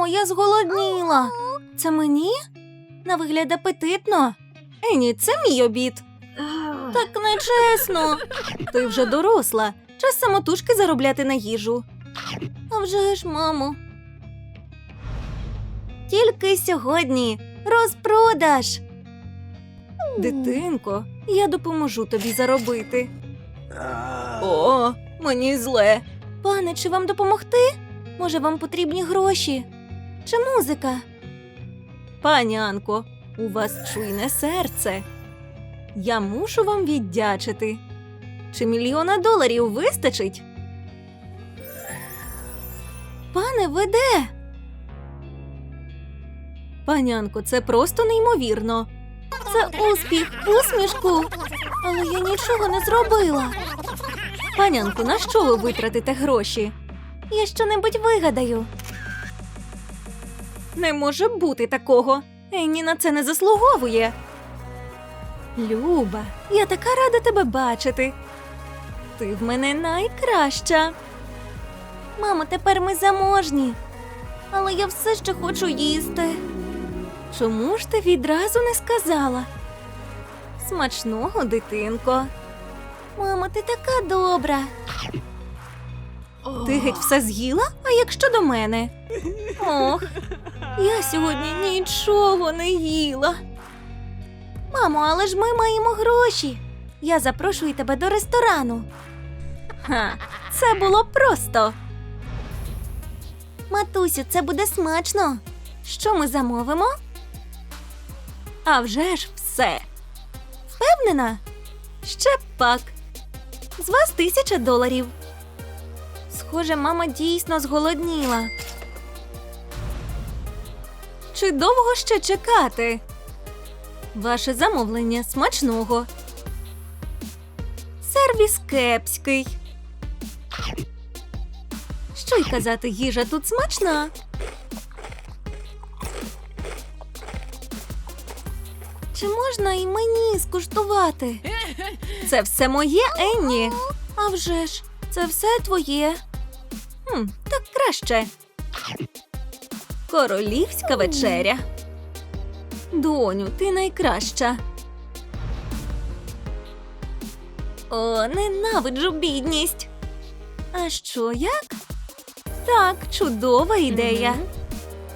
Мамо, я зголодніла. Це мені? На вигляд апетитно. Ені, це мій обід. Так нечесно. Ти вже доросла. Час самотужки заробляти на їжу. А вже ж, мамо. Тільки сьогодні розпродаж. Дитинко, я допоможу тобі заробити. О, мені зле. Пане, чи вам допомогти? Може, вам потрібні гроші? Чи музика? Пані Анко, у вас чуйне серце. Я мушу вам віддячити. Чи мільйона доларів вистачить? Пане, ви де? Панянко, це просто неймовірно. Це успіх, усмішку. Але я нічого не зробила. Панянко, на що ви витратите гроші? Я щонебудь вигадаю. Не може бути такого. Енні на це не заслуговує. Люба, я така рада тебе бачити. Ти в мене найкраща. Мамо, тепер ми заможні. Але я все ще хочу їсти. Чому ж ти відразу не сказала? Смачного, дитинко. Мамо, ти така добра. Ти геть все з'їла? А як щодо мене? Ох, я сьогодні нічого не їла. Мамо, але ж ми маємо гроші. Я запрошую тебе до ресторану. Ха, це було просто. Матусю, це буде смачно. Що ми замовимо? А вже ж все. Впевнена? Ще пак. З вас тисяча доларів. Схоже, мама дійсно зголодніла. Чи довго ще чекати? Ваше замовлення смачного. Сервіс кепський. Що й казати, їжа тут смачна. Чи можна і мені скуштувати? Це все моє, Енні. А вже ж, це все твоє. Хм, так краще. Королівська вечеря. Доню, ти найкраща. О, ненавиджу бідність. А що як? Так, чудова ідея.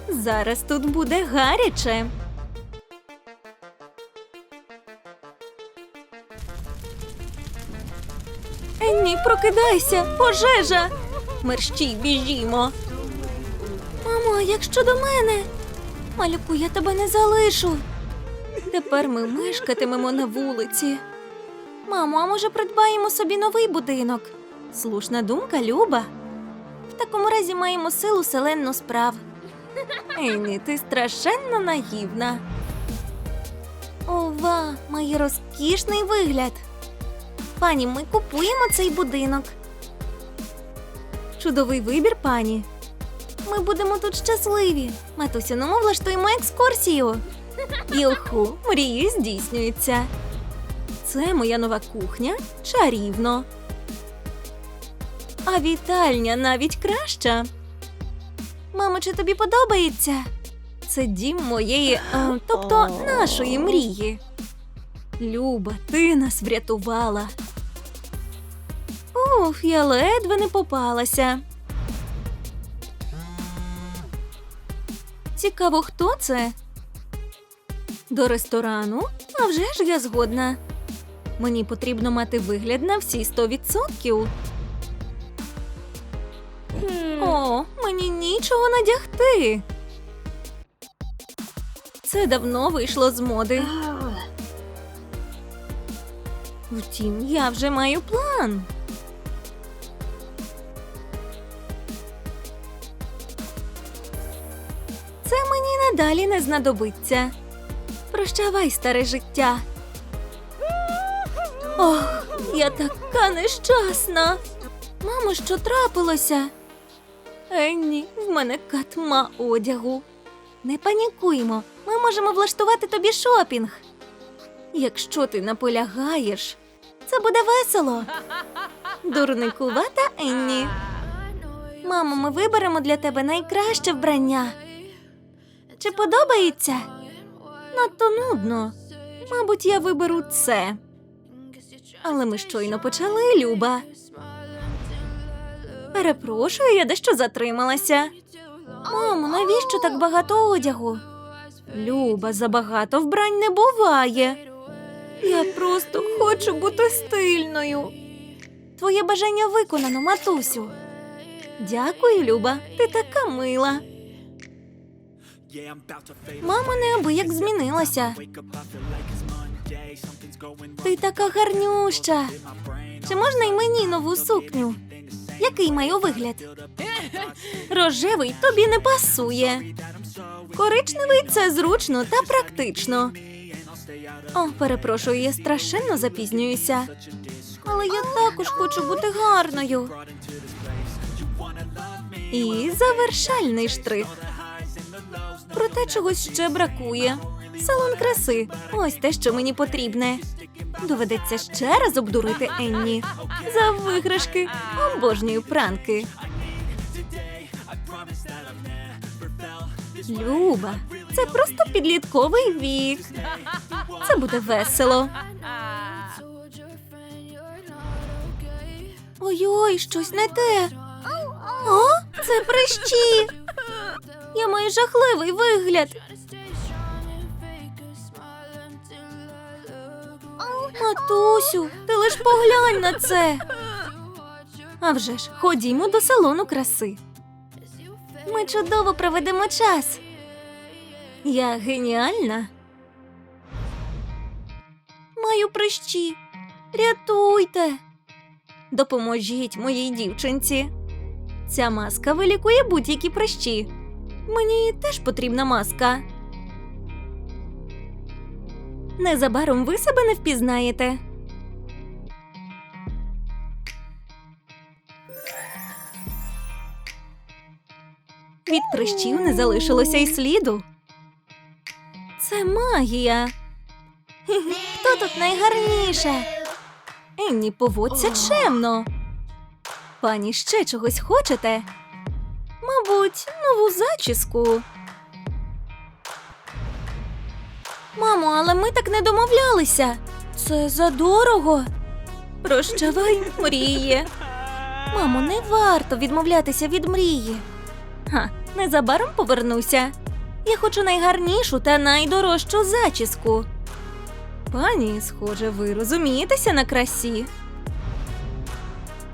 Зараз тут буде гаряче. Енні, прокидайся, пожежа. Мерщій, біжімо. Мамо, як щодо мене? Малюку, я тебе не залишу. Тепер ми мешкатимемо на вулиці. Мамо, а може придбаємо собі новий будинок? Слушна думка, Люба. В такому разі маємо силу селенну справ. Енні, ти страшенно наївна. Ова, має розкішний вигляд. Пані, ми купуємо цей будинок. Чудовий вибір, пані. Ми будемо тут щасливі. Ну ми влаштуємо екскурсію. Юху, мрії здійснюються. Це моя нова кухня чарівно. А вітальня навіть краща. Мамо, чи тобі подобається? Це дім моєї, а, тобто нашої мрії. Люба, ти нас врятувала. Уф, я ледве не попалася. Цікаво, хто це? До ресторану? А вже ж я згодна. Мені потрібно мати вигляд на всі сто відсотків. О, мені нічого надягти. Це давно вийшло з моди. Втім, я вже маю план. Надалі не знадобиться. Прощавай, старе життя. Ох, я така нещасна. Мамо, що трапилося? Енні, в мене катма одягу. Не панікуймо, ми можемо влаштувати тобі шопінг. Якщо ти наполягаєш, це буде весело. Дурникувата Енні. Мамо, ми виберемо для тебе найкраще вбрання. Чи подобається? Надто нудно. Мабуть, я виберу це. Але ми щойно почали, Люба. Перепрошую, я дещо затрималася. Мамо, навіщо так багато одягу? Люба, забагато вбрань не буває. Я просто хочу бути стильною. Твоє бажання виконано, матусю. Дякую, Люба. Ти така мила. Мама неабияк змінилася. Ти така гарнюща. Чи можна й мені нову сукню? Який маю вигляд? Рожевий тобі не пасує. Коричневий це зручно та практично. О, перепрошую, я страшенно запізнююся. Але я також хочу бути гарною. І завершальний штрих. Проте чогось ще бракує. Салон краси. Ось те, що мені потрібне. Доведеться ще раз обдурити Енні. За виграшки. Обожнюю пранки. Люба, це просто підлітковий вік. Це буде весело. Ой-ой, щось не те. О, це прищі. Я маю жахливий вигляд. Матусю, ти лиш поглянь на це. А вже ж, ходімо до салону краси. Ми чудово проведемо час. Я геніальна. Маю прищі. Рятуйте. Допоможіть моїй дівчинці. Ця маска вилікує будь-які прищі. Мені теж потрібна маска. Незабаром ви себе не впізнаєте. Від прищів не залишилося й сліду. Це магія. Хто тут найгарніше? Енні, поводься чемно. Пані ще чогось хочете? Мабуть, нову зачіску. Мамо, але ми так не домовлялися. Це задорого. Прощавай, мріє. Мамо, не варто відмовлятися від мрії. Ха, незабаром повернуся. Я хочу найгарнішу та найдорожчу зачіску. Пані, схоже, ви розумієтеся на красі.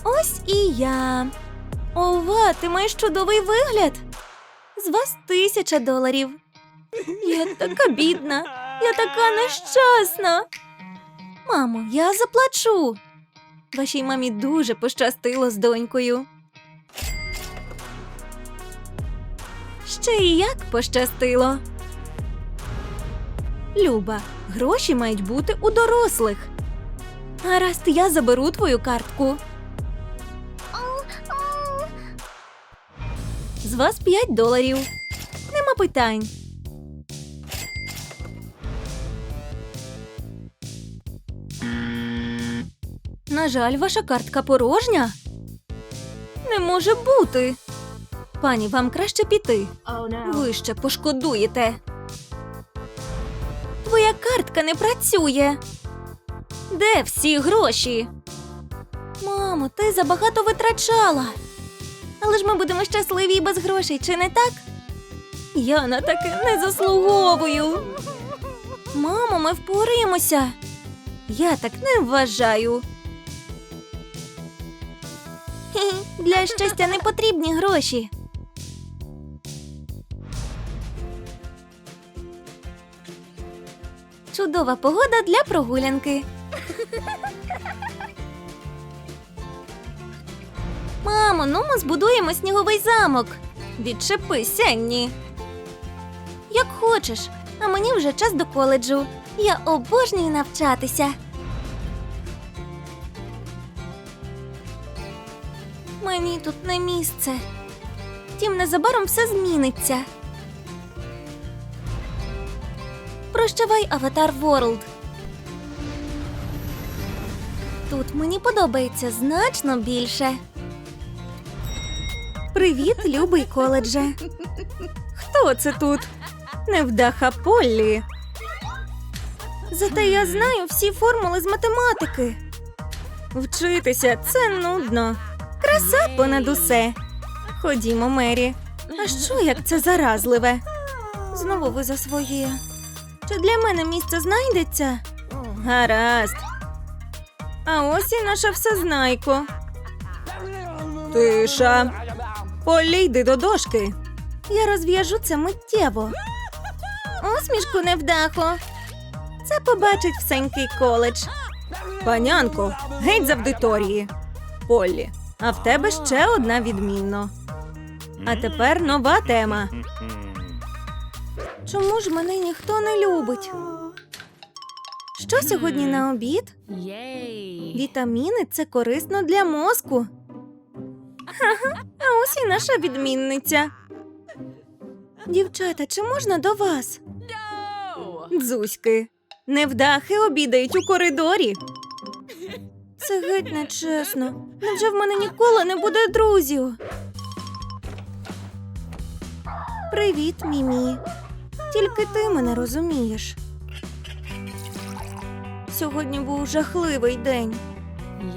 Ось і я. Ова, ти маєш чудовий вигляд. З вас тисяча доларів. Я така бідна, я така нещасна. Мамо, я заплачу. Вашій мамі дуже пощастило з донькою. Ще і як пощастило. Люба, гроші мають бути у дорослих. Гаразд, я заберу твою картку. З вас 5 доларів. Нема питань. На жаль, ваша картка порожня. Не може бути. Пані, вам краще піти. Ви ще пошкодуєте. Твоя картка не працює. Де всі гроші? Мамо, ти забагато витрачала. Але ж ми будемо щасливі і без грошей, чи не так? Я на таке не заслуговую. Мамо, ми впораємося. Я так не вважаю. Для щастя не потрібні гроші. Чудова погода для прогулянки. Мамо, ну ми збудуємо сніговий замок. Відчепись, Енні. Як хочеш, а мені вже час до коледжу. Я обожнюю навчатися. Мені тут не місце. Втім, незабаром все зміниться. Прощавай, Аватар Ворлд. Тут мені подобається значно більше. Привіт, любий коледже. Хто це тут? Невдаха Поллі. Зате я знаю всі формули з математики. Вчитися це нудно. Краса понад усе. Ходімо, Мері. А що як це заразливе? Знову ви за своє. Чи для мене місце знайдеться? Гаразд. А ось і наша всезнайко. Тиша. Полі, йди до дошки. Я розв'яжу це миттєво. Усмішку невдахо. Це побачить всенький коледж. Панянко, геть з аудиторії. Поллі, а в тебе ще одна відмінно. А тепер нова тема. Чому ж мене ніхто не любить? Що сьогодні на обід? Вітаміни це корисно для мозку. А ось і наша відмінниця. Дівчата, чи можна до вас? Дзузьки, невдахи обідають у коридорі. Це геть нечесно. Невже в мене ніколи не буде друзів? Привіт, Мімі. Тільки ти мене розумієш. Сьогодні був жахливий день.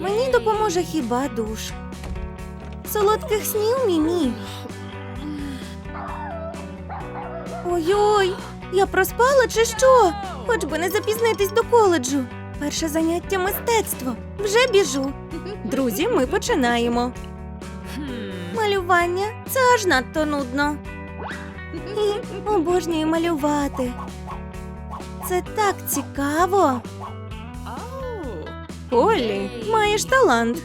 Мені допоможе хіба душ. Солодких снів, Мімі. Ой-ой, я проспала чи що? Хоч би не запізнитись до коледжу. Перше заняття мистецтво. Вже біжу. Друзі, ми починаємо. Малювання це аж надто нудно. І обожнюю малювати. Це так цікаво. Олі, маєш талант.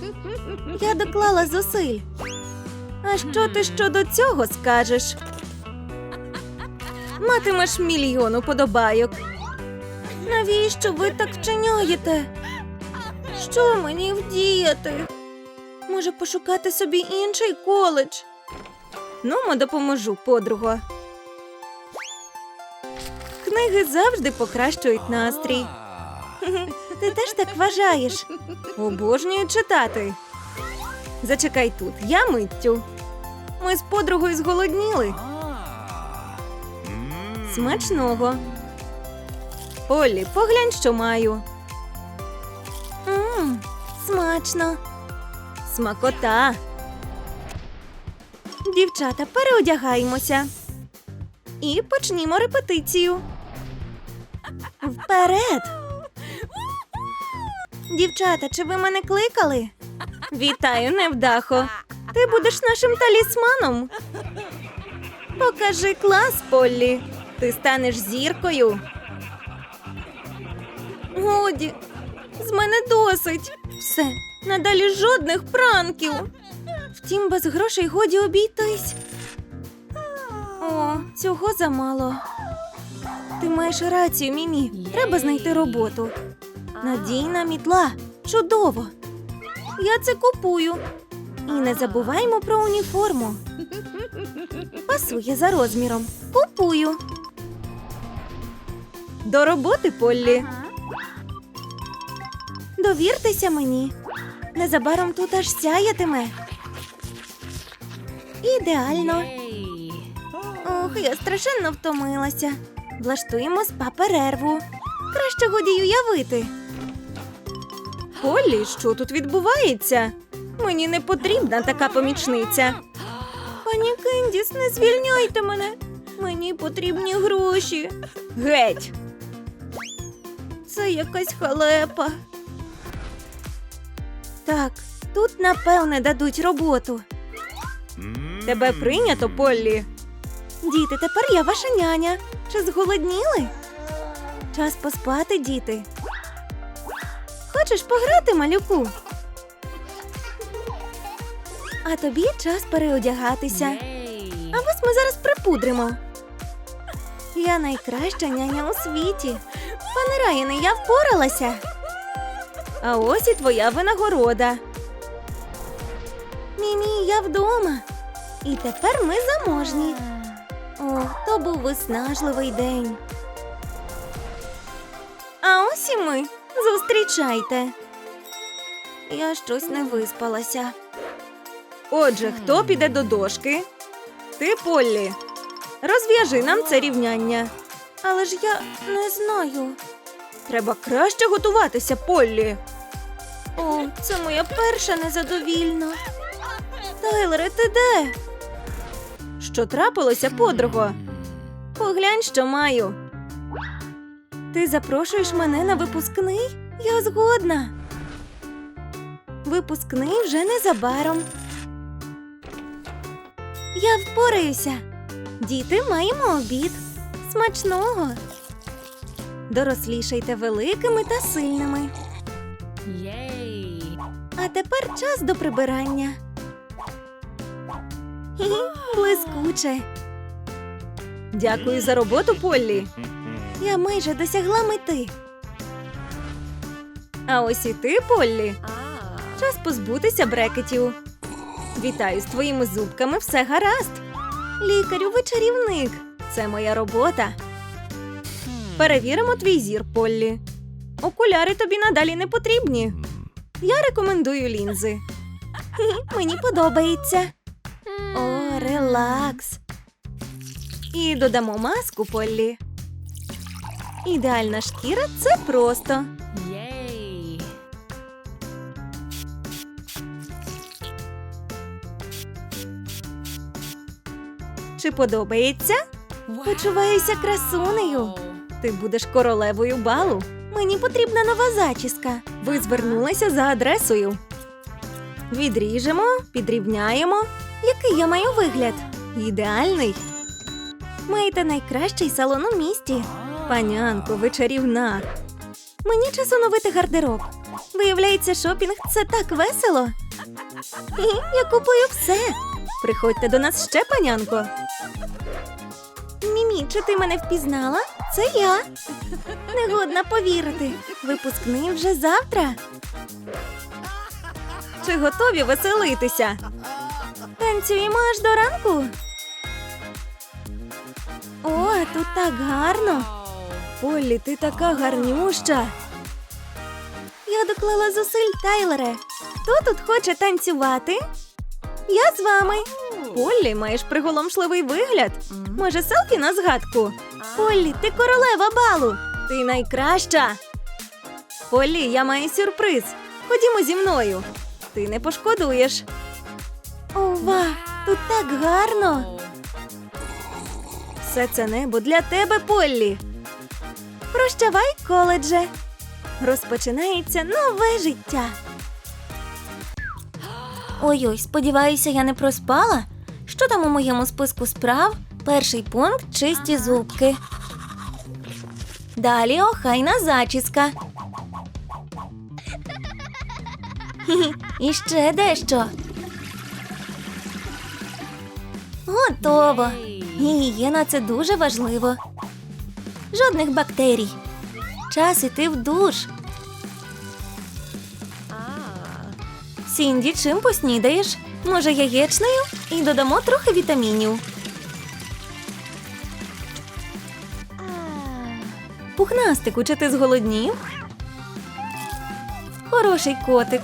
Я доклала зусиль. А що ти щодо цього скажеш? Матимеш мільйон уподобайок. Навіщо ви так вчиняєте? Що мені вдіяти? Може, пошукати собі інший коледж? Ну, мо допоможу, подруго. Книги завжди покращують настрій. Ти теж так вважаєш? Обожнюю читати. Зачекай тут, я миттю. Ми з подругою зголодніли. Смачного. Олі, поглянь, що маю. Мм, смачно. Смакота. Дівчата, переодягаємося. І почнімо репетицію. Вперед! Дівчата, чи ви мене кликали? Вітаю, невдахо. Ти будеш нашим талісманом. Покажи клас, Поллі. Ти станеш зіркою. Годі, з мене досить. Все, надалі жодних пранків. Втім, без грошей годі обійтись. О, цього замало. Ти маєш рацію, Мімі. Треба знайти роботу. Надійна мітла. Чудово. Я це купую. І не забуваймо про уніформу. Пасує за розміром. Купую. До роботи, Поллі. Довіртеся мені. Незабаром тут аж сяятиме. Ідеально. Ох, я страшенно втомилася. Влаштуємо спа перерву. Краще годі уявити. Полі, що тут відбувається? Мені не потрібна така помічниця. Пані Кендіс, не звільняйте мене. Мені потрібні гроші. Геть. Це якась халепа. Так, тут напевне дадуть роботу. Тебе прийнято, Поллі. Діти, тепер я ваша няня. Чи зголодніли? Час поспати, діти. Хочеш пограти, малюку? А тобі час переодягатися. А вас ми зараз припудримо. Я найкраща няня у світі. Пане Райане, я впоралася. А ось і твоя винагорода. Мімі, я вдома. І тепер ми заможні. О, то був виснажливий день. А ось і ми. Зустрічайте. Я щось не виспалася. Отже, хто піде до дошки? Ти, Поллі. розв'яжи нам це рівняння. Але ж я не знаю. Треба краще готуватися, Поллі. О, це моя перша незадовільна. Тайлере, ти де? Що трапилося, подруго? Поглянь, що маю. Ти запрошуєш мене на випускний? Я згодна. Випускний вже незабаром. Я впораюся. Діти, маємо обід. Смачного. Дорослішайте великими та сильними. Yay! А тепер час до прибирання. Блискуче. Дякую за роботу, Поллі. Я майже досягла мети. А ось і ти, Поллі. Час позбутися брекетів. Вітаю з твоїми зубками, все гаразд. Лікарю, ви чарівник. Це моя робота. Перевіримо твій зір, Поллі. Окуляри тобі надалі не потрібні. Я рекомендую лінзи. Мені подобається. О, релакс. І додамо маску, Поллі. Ідеальна шкіра це просто. Чи подобається? Почуваюся красунею. Ти будеш королевою балу. Мені потрібна нова зачіска. Ви звернулися за адресою. Відріжемо, підрівняємо. Який я маю вигляд? Ідеальний. Маєте найкращий салон у місті. Панянко, ви чарівна. Мені час оновити гардероб. Виявляється, шопінг це так весело. Хі, Я купую все. Приходьте до нас ще, панянко. Мімі, чи ти мене впізнала? Це я. Негодна повірити. Випускний вже завтра. Чи готові веселитися? Танцюємо аж до ранку. О, тут так гарно. Поллі, ти така гарнюща. Я доклала зусиль, Тайлере. Хто тут хоче танцювати? Я з вами. Поллі, маєш приголомшливий вигляд. Може, селфі на згадку? Поллі, ти королева балу. Ти найкраща. Поллі, я маю сюрприз. Ходімо зі мною. Ти не пошкодуєш. Ова, тут так гарно. Все це небо для тебе, Поллі. Прощавай, коледже. Розпочинається нове життя. Ой-ой, сподіваюся, я не проспала. Що там у моєму списку справ? Перший пункт чисті зубки. Далі охайна зачіска. І ще дещо. Готово. Гігієна це дуже важливо. Жодних бактерій. Час іти в душ. Сінді, чим поснідаєш? Може, яєчною? І додамо трохи вітамінів. Пухнастику, чи ти зголоднів? Хороший котик.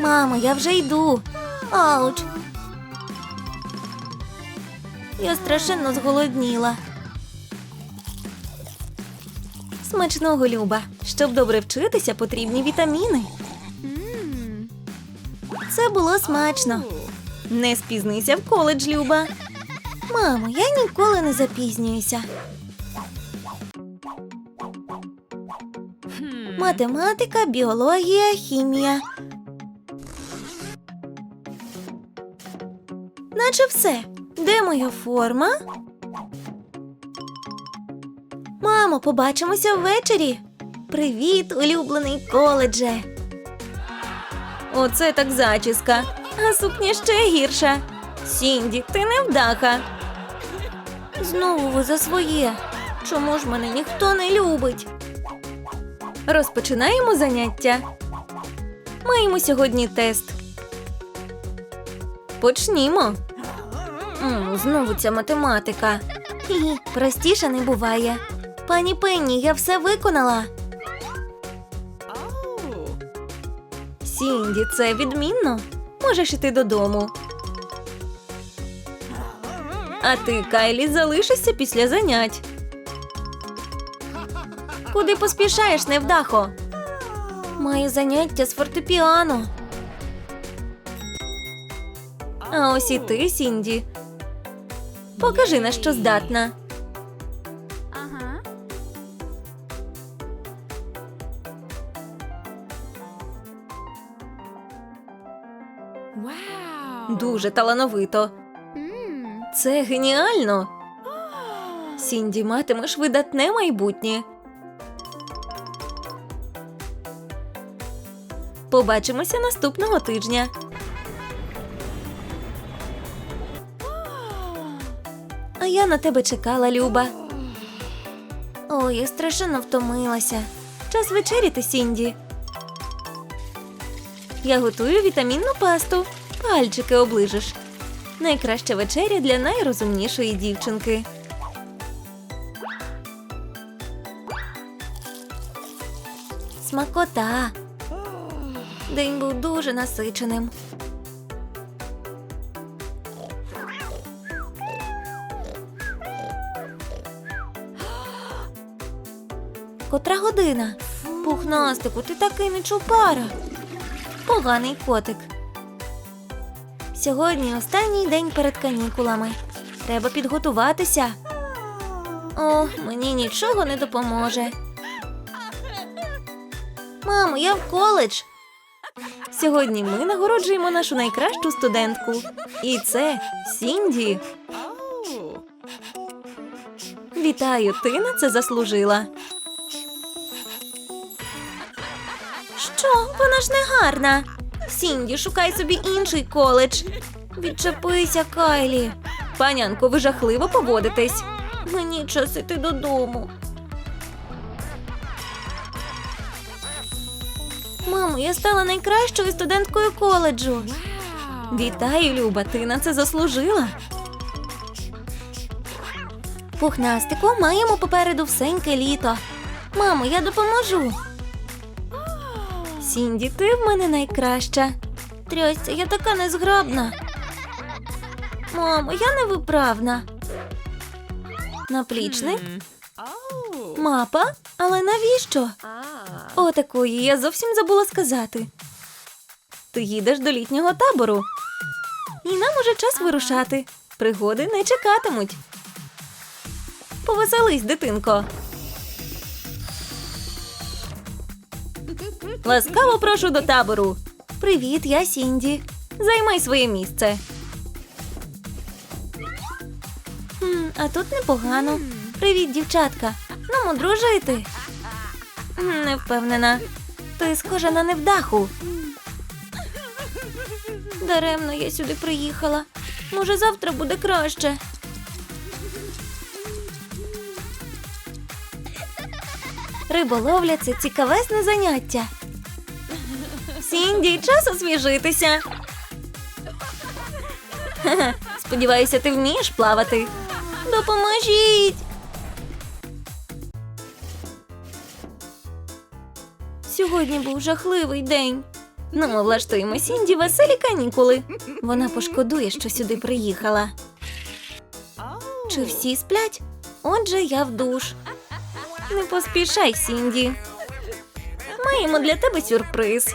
Мамо, я вже йду. Ауч. Я страшенно зголодніла. Смачного, Люба. Щоб добре вчитися, потрібні вітаміни. Це було смачно. Не спізнися в коледж, Люба. Мамо, я ніколи не запізнююся. Математика, біологія, хімія. Наче все. Де моя форма? Мамо, побачимося ввечері. Привіт, улюблений коледже. Оце так зачіска, а сукня ще гірша. Сінді, ти невдаха. Знову ви за своє. Чому ж мене ніхто не любить? Розпочинаємо заняття. Маємо сьогодні тест. Почнімо. М, знову ця математика. Простіше не буває. Пані Пенні, я все виконала. Сінді, це відмінно. Можеш іти додому. А ти, Кайлі, залишишся після занять. Куди поспішаєш, невдахо? Маю заняття з фортепіано. А ось і ти, Сінді. Покажи, на що здатна. Дуже талановито. Це геніально. Сінді, матимеш видатне майбутнє. Побачимося наступного тижня. А я на тебе чекала, Люба. Ой, я страшенно втомилася. Час вечеряти, Сінді. Я готую вітамінну пасту. Пальчики оближеш. Найкраща вечеря для найрозумнішої дівчинки. Смакота. День був дуже насиченим. Котра година? Пухнастику, ти такий не чупара. Поганий котик. Сьогодні останній день перед канікулами. Треба підготуватися. О, мені нічого не допоможе. Мамо, я в коледж. Сьогодні ми нагороджуємо нашу найкращу студентку. І це Сінді. Вітаю, ти на це заслужила. Що? Вона ж не гарна. Сінді, шукай собі інший коледж. Відчепися, Кайлі. Панянко, ви жахливо поводитесь. Мені час іти додому. Мамо, я стала найкращою студенткою коледжу. Вітаю, Люба, ти на це заслужила. Пухнастику, маємо попереду всеньке літо. Мамо, я допоможу. Сінді, ти в мене найкраща. Трясся, я така незграбна. Мамо, я невиправна. Наплічник? Мапа? Але навіщо? О, такої, я зовсім забула сказати. Ти їдеш до літнього табору. І нам уже час вирушати. Пригоди не чекатимуть. Повеселись, дитинко. Ласкаво прошу до табору. Привіт, я Сінді. Займай своє місце. Хм, а тут непогано. Привіт, дівчатка. Ну, дружити. М, Не впевнена. Ти схожа на невдаху. Даремно я сюди приїхала. Може, завтра буде краще. Риболовля це цікавесне заняття. Сінді, час освіжитися. Сподіваюся, ти вмієш плавати. Допоможіть. Сьогодні був жахливий день. Ну, ми влаштуємо Сінді веселі канікули. Вона пошкодує, що сюди приїхала. Чи всі сплять? Отже, я в душ. Не поспішай, Сінді. Маємо для тебе сюрприз.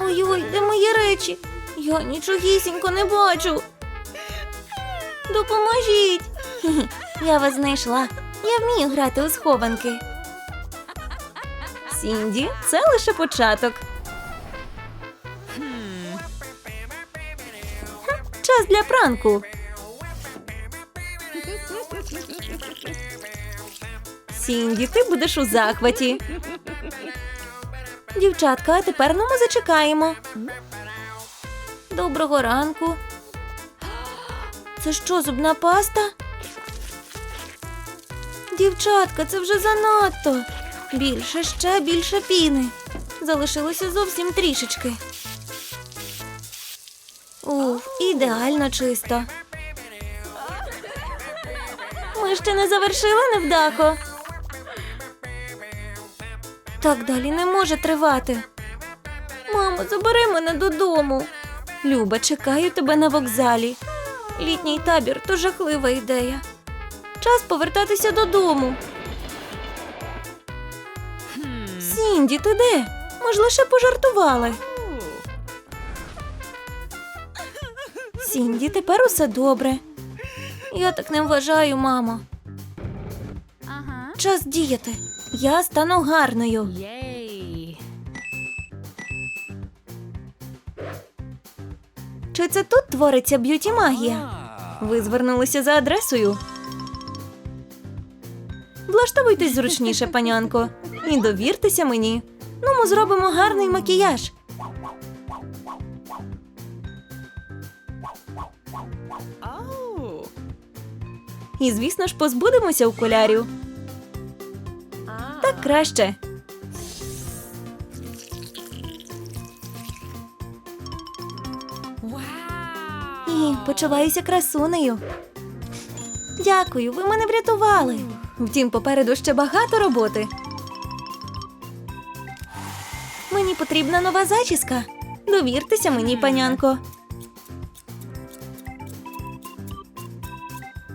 Ой-ой, де мої речі? Я нічогісінько не бачу. Допоможіть. Я вас знайшла. Я вмію грати у схованки. Сінді, це лише початок. Час для пранку. Сінді, ти будеш у захваті. Дівчатка, а тепер ну ми зачекаємо. Доброго ранку. Це що, зубна паста? Дівчатка, це вже занадто. Більше, ще більше піни. Залишилося зовсім трішечки. Уф, ідеально чисто. Ми ще не завершили невдахо. Так далі не може тривати. Мамо, забери мене додому. Люба, чекаю тебе на вокзалі. Літній табір то жахлива ідея. Час повертатися додому. Сінді, ти де? Ми ж лише пожартували. Сінді, тепер усе добре. Я так не вважаю, мамо. Час діяти. Я стану гарною. Чи це тут твориться б'юті магія? Ви звернулися за адресою. Влаштовуйтесь зручніше, панянко, і довіртеся мені. Ну, ми зробимо гарний макіяж. І, звісно ж, позбудемося окулярів. Краще. І почуваюся красунею. Дякую, ви мене врятували. Втім, попереду ще багато роботи. Мені потрібна нова зачіска. Довіртеся мені, панянко.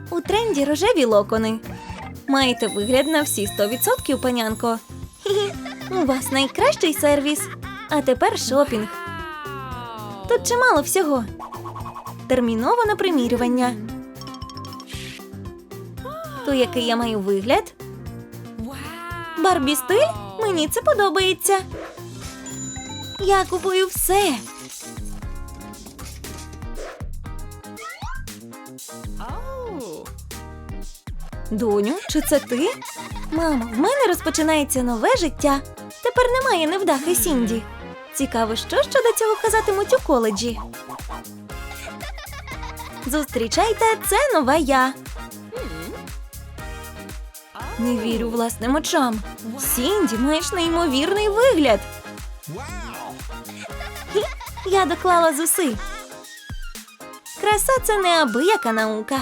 У тренді рожеві локони. Маєте вигляд на всі 100%, панянко. У вас найкращий сервіс. А тепер шопінг. Тут чимало всього. Терміново на примірювання. То який я маю вигляд? Барбі стиль? Мені це подобається. Я купую все. Oh. Доню, чи це ти? Мамо, в мене розпочинається нове життя. Тепер немає невдахи Сінді. Цікаво, що щодо цього казатимуть у коледжі. Зустрічайте, це нова я. Не вірю власним очам. Сінді, маєш неймовірний вигляд. Я доклала зусиль. Краса це неабияка наука.